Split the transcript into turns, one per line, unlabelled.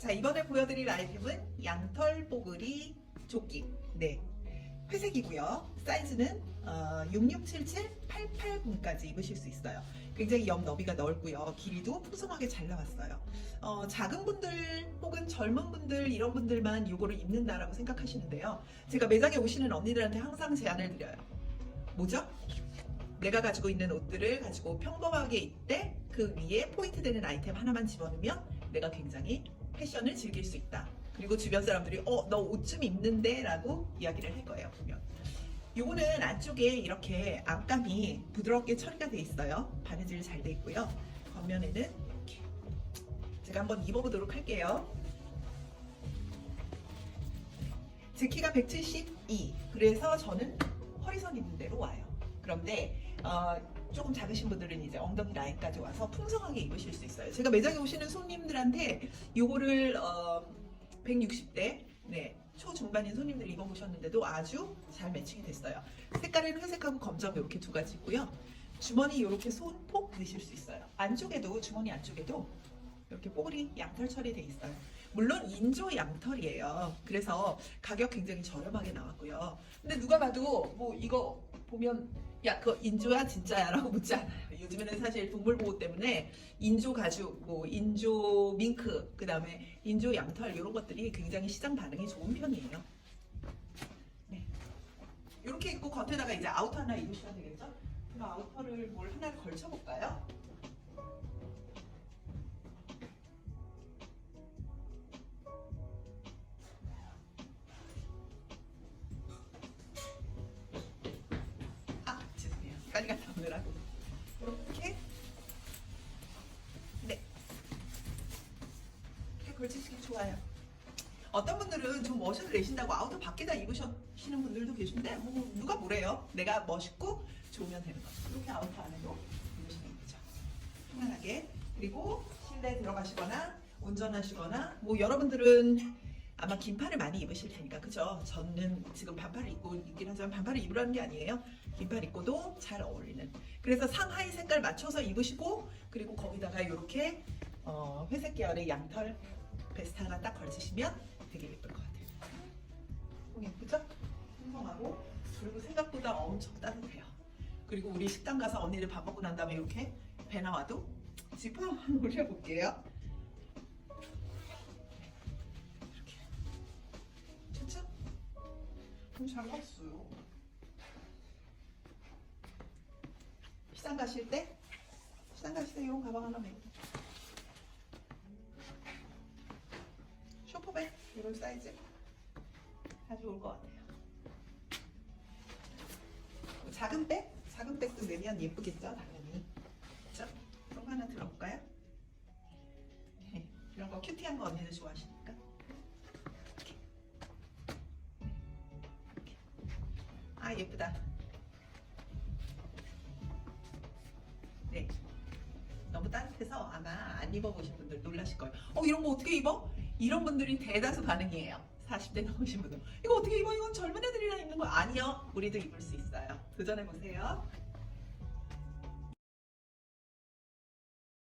자 이번에 보여드릴 아이템은 양털 뽀글이 조끼. 네. 회색이고요. 사이즈는 어, 6677, 889까지 입으실 수 있어요. 굉장히 옆 너비가 넓고요. 길이도 풍성하게 잘 나왔어요. 어, 작은 분들 혹은 젊은 분들 이런 분들만 이거를 입는다라고 생각하시는데요. 제가 매장에 오시는 언니들한테 항상 제안을 드려요. 뭐죠? 내가 가지고 있는 옷들을 가지고 평범하게 입되 그 위에 포인트 되는 아이템 하나만 집어넣으면 내가 굉장히 패션을 즐길 수 있다. 그리고 주변 사람들이 어 너 옷 좀 입는데? 라고 이야기를 할 거예요 보면 요거는 안쪽에 이렇게 안감이 부드럽게 처리가 돼 있어요. 바느질 잘 돼 있고요. 겉면에는 이렇게. 제가 한번 입어보도록 할게요. 제 키가 172 그래서 저는 허리선 있는 대로 와요. 그런데 어, 조금 작으신 분들은 이제 엉덩이 라인까지 와서 풍성하게 입으실 수 있어요 제가 매장에 오시는 손님들한테 요거를 어, 160대 네, 초중반인 손님들 입어보셨는데도 아주 잘 매칭이 됐어요. 색깔은 회색하고 검정 이렇게 두 가지고요. 주머니 이렇게 손폭 넣으실 수 있어요. 안쪽에도 주머니 안쪽에도 이렇게 뽀글이 양털 처리돼 있어요. 물론 인조 양털이에요. 그래서 가격 굉장히 저렴하게 나왔고요. 근데 누가 봐도 뭐 이거 보면 야, 그거 인조야 진짜야 라고 묻지 않아요. 요즘에는 사실 동물 보호 때문에 인조 가죽, 뭐 인조 밍크, 그 다음에 인조 양털 이런 것들이 굉장히 시장 반응이 좋은 편이에요. 네. 이렇게 입고 겉에다가 이제 아우터 하나 입으시면 되겠죠? 그럼 아우터를 뭘 하나 걸쳐볼까요? 빨리 갔다 오느라고. 이렇게. 네. 이렇게 걸치시기 좋아요. 어떤 분들은 좀 멋을 내신다고 아우터 밖에다 입으시는 분들도 계신데 뭐 누가 뭐래요? 내가 멋있고 좋으면 되는 거죠. 이렇게 아우터 안에도 입으시면 되죠. 편안하게. 그리고 실내 들어가시거나 운전하시거나 뭐 여러분들은 아마 긴팔을 많이 입으실 테니까 그죠? 저는 지금 반팔을 입고 있긴 하지만 반팔을 입으라는 게 아니에요. 긴팔 입고도 잘 어울리는. 그래서 상하이 색깔 맞춰서 입으시고 그리고 거기다가 이렇게 어, 회색 계열의 양털 베스트 하나 딱 걸치시면 되게 예쁠 것 같아요. 너무 예쁘죠? 풍성하고 그리고 생각보다 엄청 따뜻해요. 그리고 우리 식당 가서 언니들 밥 먹고 난 다음에 이렇게 배 나와도 지퍼 한번 올려볼게요. 잘 나왔어요. 시장 가실 때 시장 가실 때 이런 가방 하나 메고 쇼퍼백 이런 사이즈 아주 좋을 것 같아요. 뭐 작은 백? 작은 백도 내면 예쁘겠죠, 당연히. 그렇죠? 그런 거 하나 들어볼까요? 네, 이런 거 큐티한 거 언니들 좋아하시니 아 예쁘다. 네. 너무 따뜻해서 아마 안 입어보신 분들 놀라실 거예요. 어 이런 거 어떻게 입어? 이런 분들이 대다수 반응이에요. 40대 넘으신 분들. 이거 어떻게 입어? 이건 젊은 애들이랑 입는 거 아니요. 우리도 입을 수 있어요. 도전해 보세요.